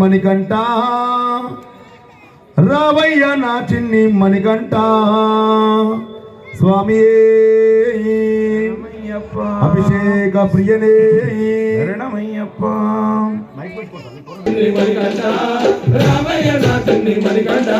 మణికంట రావయ్య నా చిన్ని మణికంట స్వామి అభిషేక ప్రియనే. శరణమయ్యప్ప మణికంట రావయ్య నా చిన్ని మణికంట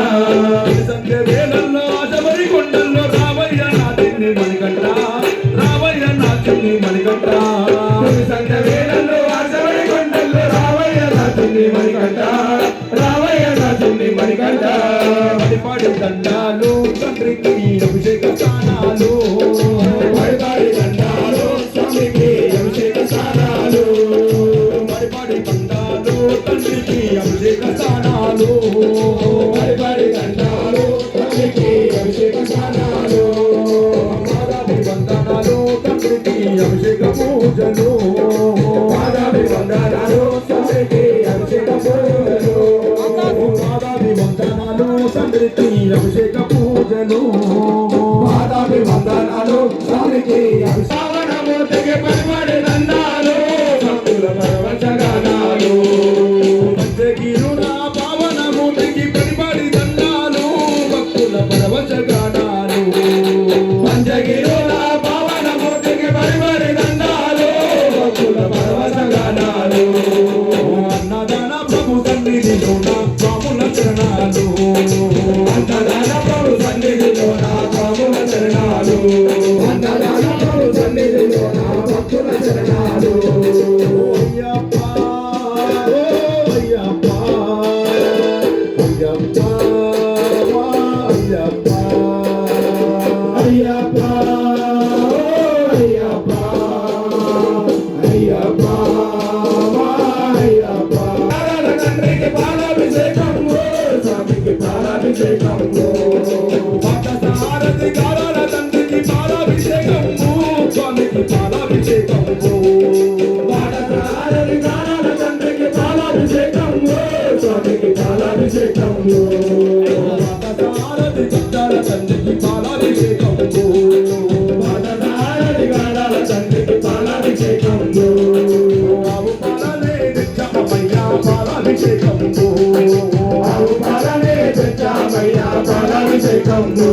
పైన పడవి చెట్టంలో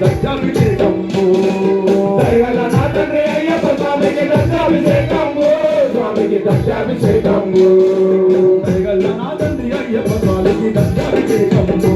దత్తాభిషేకము దయగల నా తండ్రి అయ్యప్ప స్వామికి దత్తాభిషేకము స్వామికి దత్తాభిషేకము దయగల నా తండ్రి అయ్యప్ప స్వామికి దత్తాభిషేకము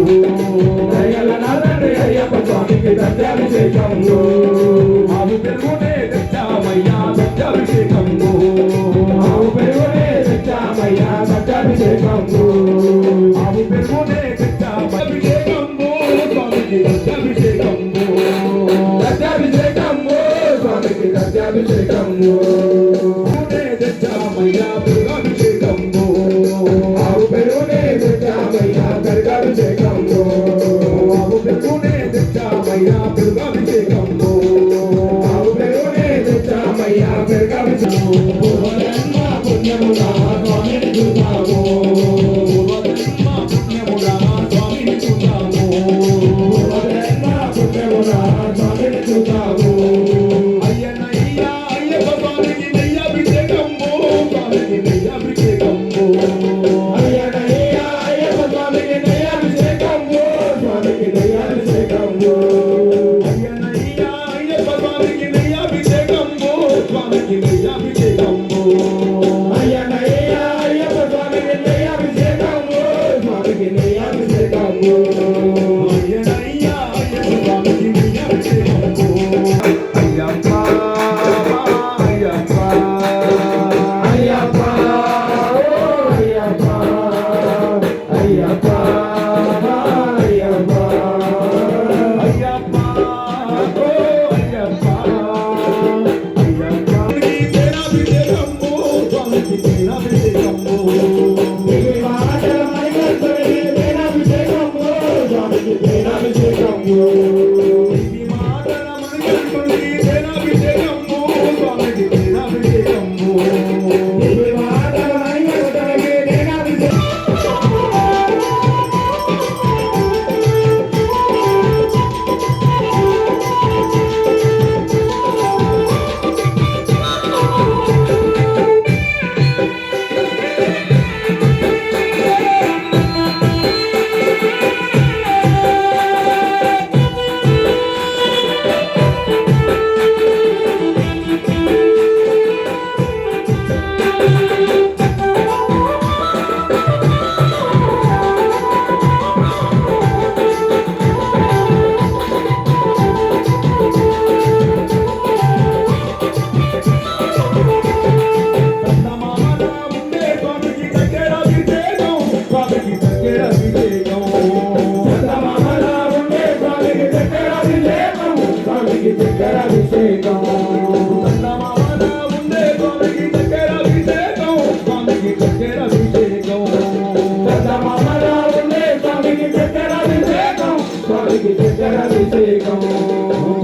అభిషేకము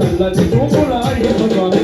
తెల్లటి పువ్వులాడి స్వామి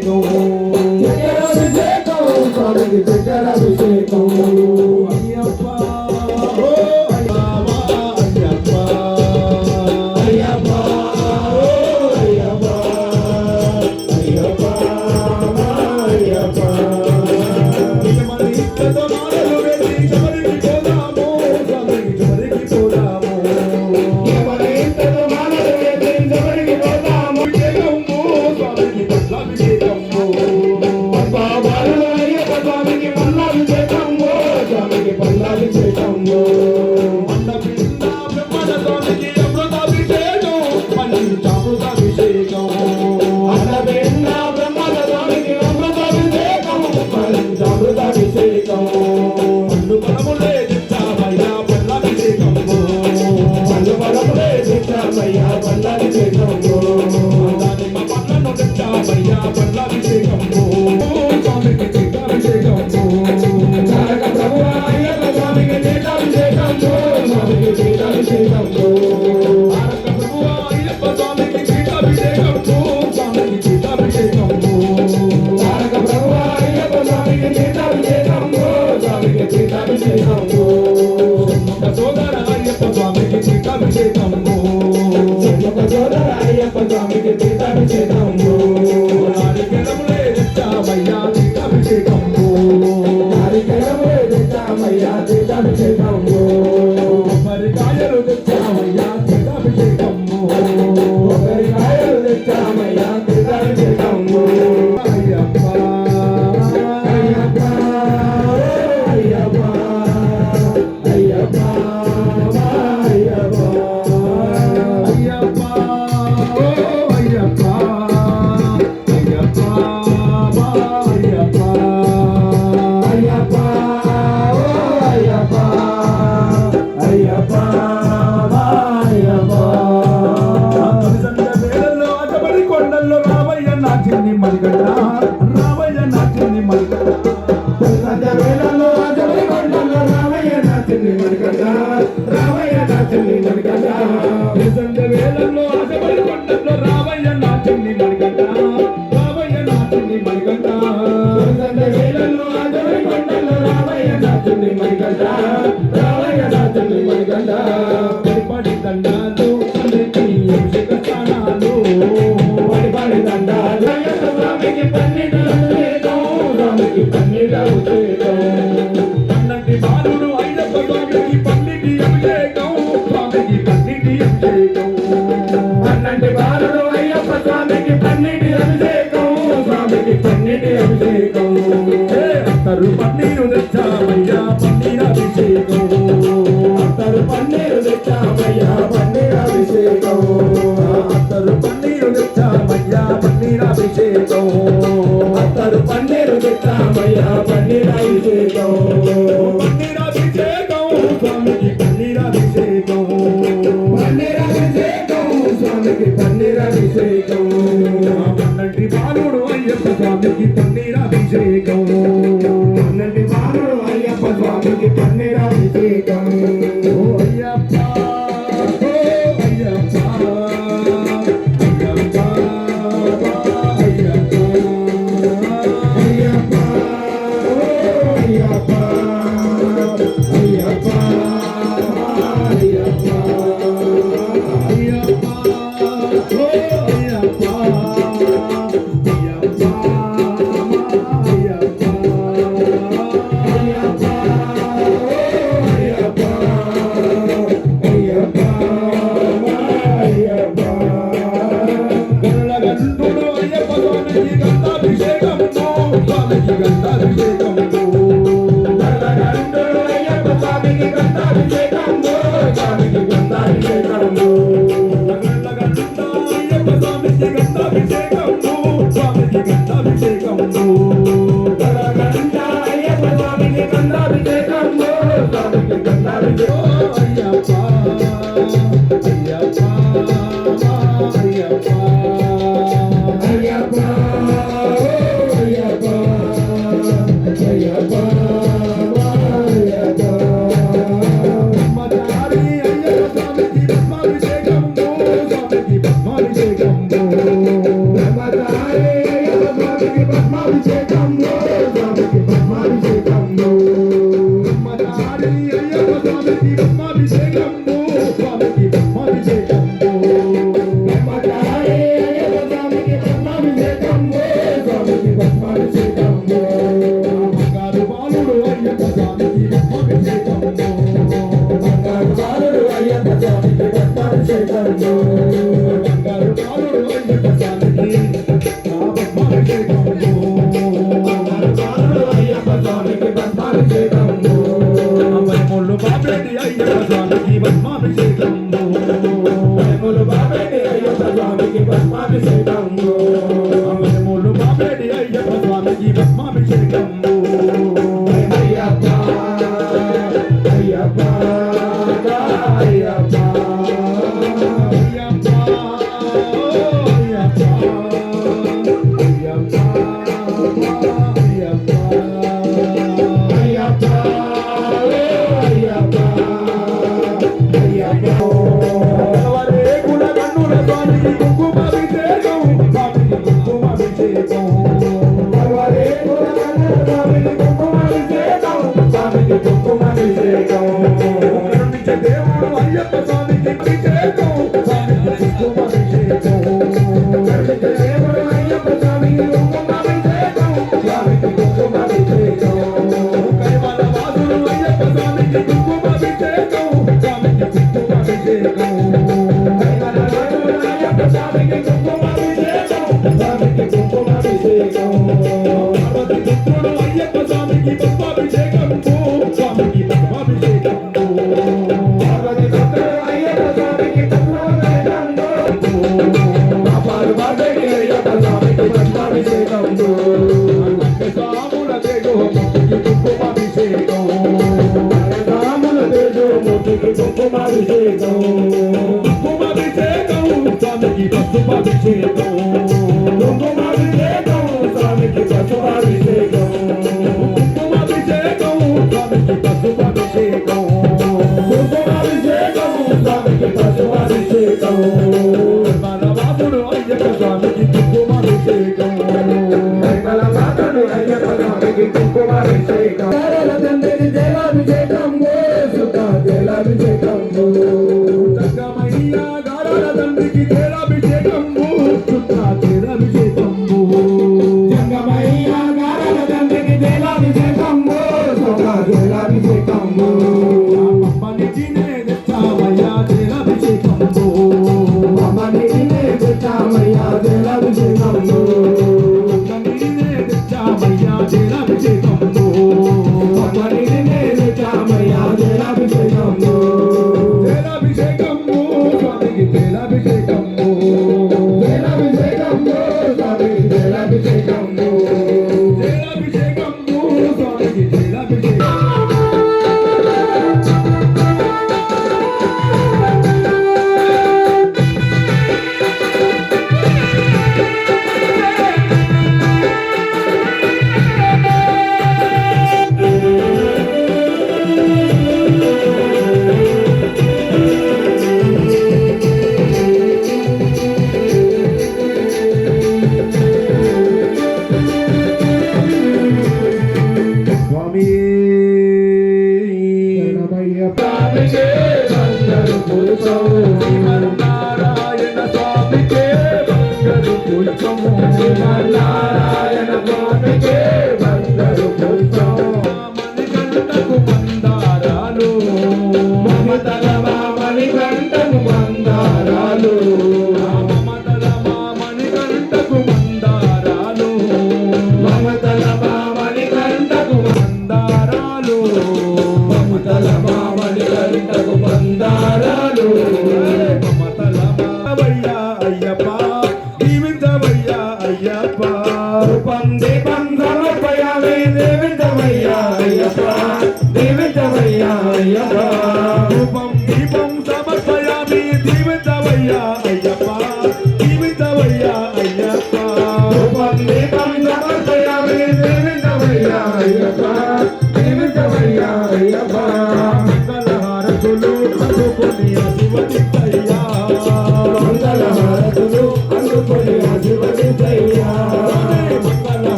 Senhor. rejeita, rejeita o అభిషేకం తండ్రి బాలుడు అయ్యప్ప స్వామికి பாட కుంకుమాభిషేకం కుంకుమాభిషేకం స్వామికి పసుపాభిషేకం తండ్రికి కుంకుమాభిషేకం తండ్రికి జలాభిషేకం జలాభిషేకం